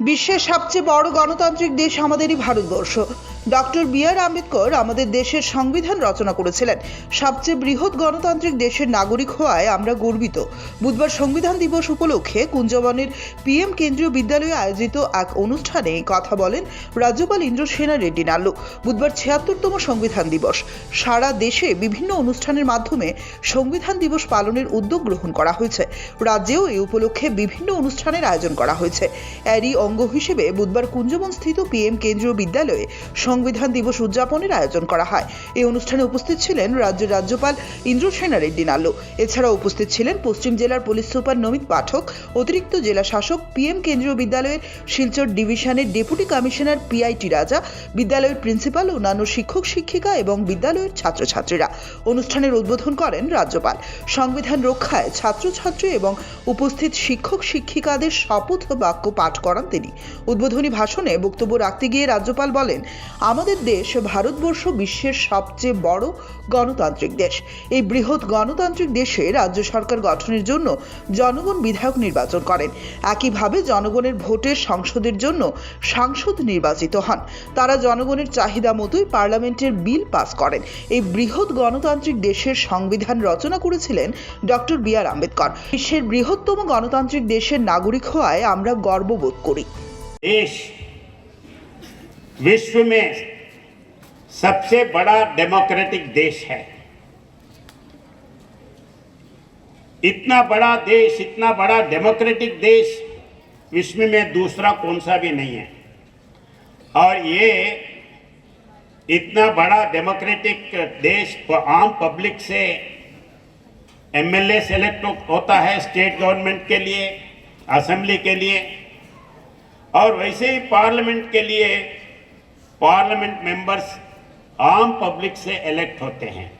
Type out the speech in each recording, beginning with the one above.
বিশ্বের সবচেয়ে বড় গণতান্ত্রিক দেশ আমাদেরই Bharatvarsha. Doctor B R Ambedkar আমাদের দেশের সংবিধান রচনা করেছিলেন। সবচেয়ে বৃহৎ গণতান্ত্রিক দেশের নাগরিক হওয়ায় আমরা গর্বিত। বুধবার সংবিধান দিবস উপলক্ষে কুঞ্জবনের পিএম কেন্দ্রীয় বিদ্যালয়ে আয়োজিত এক অনুষ্ঠানে কথা বলেন রাজ্যপাল ইন্দ্রসেনা রেড্ডি নাল্লু। বুধবার ছিয়াত্তরতম সংবিধান দিবস। সারা দেশে বিভিন্ন অনুষ্ঠানের মাধ্যমে সংবিধান দিবস পালনের উদ্যোগ গ্রহণ করা হয়েছে। রাজ্যেও এই উপলক্ষে বিভিন্ন অনুষ্ঠানের আয়োজন করা হয়েছে। এরই অঙ্গ হিসেবে বুধবার কুঞ্জবন স্থিত পিএম কেন্দ্রীয় বিদ্যালয়ে সংবিধান দিবস উদযাপনের আয়োজন করা হয়। এই অনুষ্ঠানে উপস্থিত ছিলেন রাজ্যের রাজ্যপাল ইন্দ্রসেনা রেড্ডি নাল্লু। এছাড়াও উপস্থিত ছিলেন পশ্চিম জেলার পুলিশ সুপার নমিত পাঠক, অতিরিক্ত জেলা শাসক পিএম কেন্দ্রীয় বিদ্যালয়ের শিলচর ডিভিশনের ডেপুটি কমিশনার পিআইটি রাজা, বিদ্যালয়ের প্রিন্সিপাল অন্যান্য শিক্ষক, শিক্ষিকা এবং বিদ্যালয়ের ছাত্রছাত্রীরা। অনুষ্ঠানের উদ্বোধন করেন রাজ্যপাল। সংবিধান রক্ষায় ছাত্রছাত্রী এবং উপস্থিত শিক্ষক, শিক্ষিকাদের শপথ বাক্য পাঠ করান তিনি। উদ্বোধনী ভাষণে বক্তব্য রাখতে গিয়ে রাজ্যপাল বলেন আমাদের দেশ ভারতবর্ষ বিশ্বের সবচেয়ে বড় গণতান্ত্রিক দেশ। এই বৃহৎ গণতান্ত্রিক দেশে রাজ্য সরকার গঠনের জন্য জনগণ বিধায়ক নির্বাচন করেন। একইভাবে জনগণের ভোটে সংসদের জন্য সাংসদ নির্বাচিত হন। তারা জনগণের চাহিদা মতোই পার্লামেন্টের বিল পাস করেন। এই বৃহৎ গণতান্ত্রিক দেশের সংবিধান রচনা করেছিলেন ডক্টর বি আর আম্বেদকর। বিশ্বের বৃহত্তম গণতান্ত্রিক দেশের নাগরিক হওয়ায় আমরা গর্ববোধ করি। देश विश्व में सबसे बड़ा डेमोक्रेटिक देश है। इतना बड़ा देश, इतना बड़ा डेमोक्रेटिक देश विश्व में दूसरा कौन सा भी नहीं है। और ये इतना बड़ा डेमोक्रेटिक देश आम पब्लिक से एमएलए सेलेक्ट होता है स्टेट गवर्नमेंट के लिए, असेंबली के लिए। और वैसे ही पार्लियामेंट के लिए पार्लियामेंट मेंबर्स आम पब्लिक से इलेक्ट होते हैं।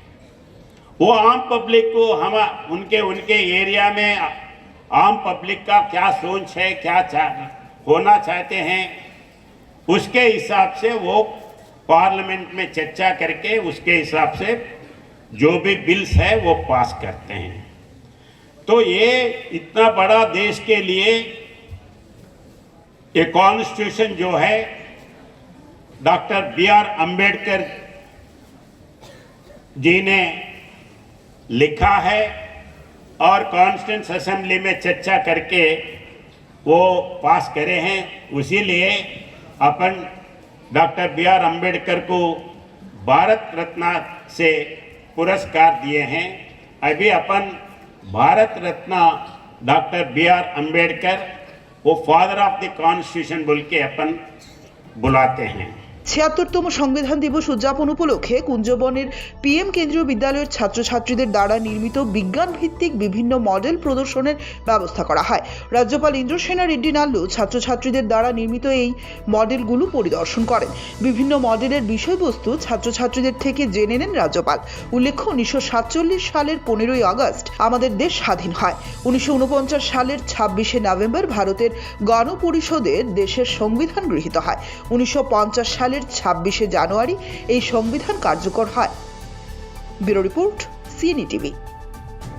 वो आम पब्लिक को हम, उनके उनके एरिया में आम पब्लिक का क्या सोच है, क्या चाह होना चाहते हैं, उसके हिसाब से वो पार्लियामेंट में चर्चा करके उसके हिसाब से जो भी बिल्स है वो पास करते हैं। तो ये इतना बड़ा देश के लिए ये कॉन्स्टिट्यूशन जो है doctor B R Ambedkar ji ने लिखा है और कॉन्स्टिट्यूंस असेंबली में चर्चा करके वो पास करे हैं। उसी लिए अपन डॉक्टर बी आर अंबेडकर को भारत रत्न से पुरस्कार दिए हैं। अभी अपन Bharat Ratna doctor B R Ambedkar वो फादर ऑफ़ द कॉन्स्टिट्यूशन बोल के अपन बुलाते हैं। ছিয়াত্তরতম সংবিধান দিবস উদযাপন উপলক্ষে কুঞ্জবনের পিএম কেন্দ্রীয় বিদ্যালয়ের ছাত্রছাত্রীদের দ্বারা নির্মিত বিজ্ঞান ভিত্তিক বিভিন্ন মডেল প্রদর্শনের ব্যবস্থা করা হয়। রাজ্যপাল ইন্দ্রসেনা রেড্ডি নাল্লু ছাত্রছাত্রীদের দ্বারা নির্মিত এই মডেলগুলো পরিদর্শন করেন। বিভিন্ন মডেলের বিষয়বস্তু ছাত্রছাত্রীদের থেকে জেনে নেন রাজ্যপাল। উল্লেখ্য, উনিশশো সাতচল্লিশ সালের পনেরোই আগস্ট আমাদের দেশ স্বাধীন হয়। উনিশশো উনপঞ্চাশ সালের ছাব্বিশে নভেম্বর ভারতের গণপরিষদের দেশের সংবিধান গৃহীত হয়। উনিশশো পঞ্চাশ সালের ছাব্বিশে জানুয়ারি এই সংবিধান কার্যকর হয়। Bureau report CNE TV